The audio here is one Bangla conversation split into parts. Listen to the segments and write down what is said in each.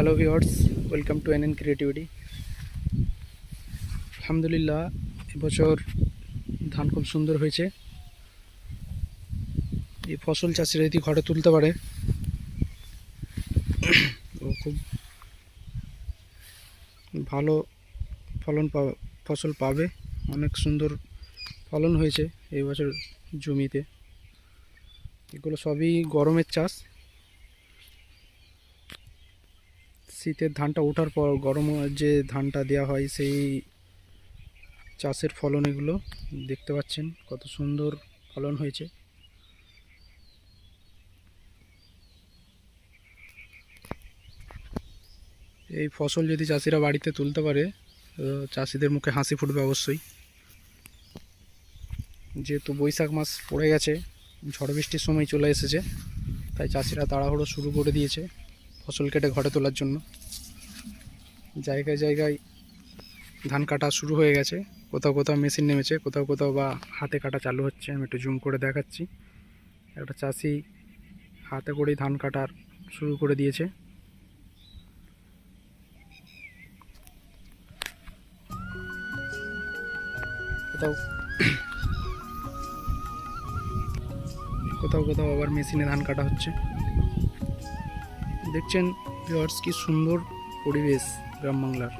Hello viewers welcome to N N creativity আলহামদুলিল্লাহ এবছর ধান খুব সুন্দর হয়েছে। এই ফসল চাষিরা যদি ঘরে তুলতে পারে, ও খুব ভালো ফলন ফসল পাবে। অনেক সুন্দর ফলন হয়েছে এই বছর জমিতে। এগুলো সবই গরমের চাষ। শীতের ধানটা ওঠার পর গরম যে ধানটা দেওয়া হয় সেই চাষের ফলন এগুলো দেখতে পাচ্ছেন, কত সুন্দর ফলন হয়েছে। এই ফসল যদি চাষিরা বাড়িতে তুলতে পারে চাষিদের মুখে হাসি ফুটবে অবশ্যই। যেহেতু বৈশাখ মাস পড়ে গেছে, ঝড় বৃষ্টির সময় চলে এসেছে, তাই চাষিরা তাড়াহুড়ো শুরু করে দিয়েছে। ফসল কেটে ঘরে তোলার জন্য। জায়গায় জায়গায় ধান কাটা শুরু হয়ে গেছে। কোথাও কোথাও মেশিন নেমেছে, কোথাও কোথাও বা হাতে কাটা চালু হচ্ছে। আমি একটু জুম করে দেখাচ্ছি। একটা চাষি হাতে করেই ধান কাটার শুরু করে দিয়েছে। কোথাও কোথাও কোথাও আবার মেশিনে ধান কাটা হচ্ছে। দেখছেন ভিওয়ার্স কি সুন্দর পরিবেশ গ্রাম বাংলার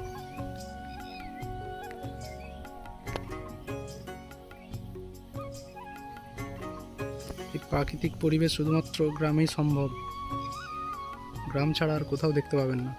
এই প্রাকৃতিক পরিবেশ শুধুমাত্র গ্রামেই সম্ভব। গ্রাম ছাড়া আর কোথাও দেখতে পাবেন না।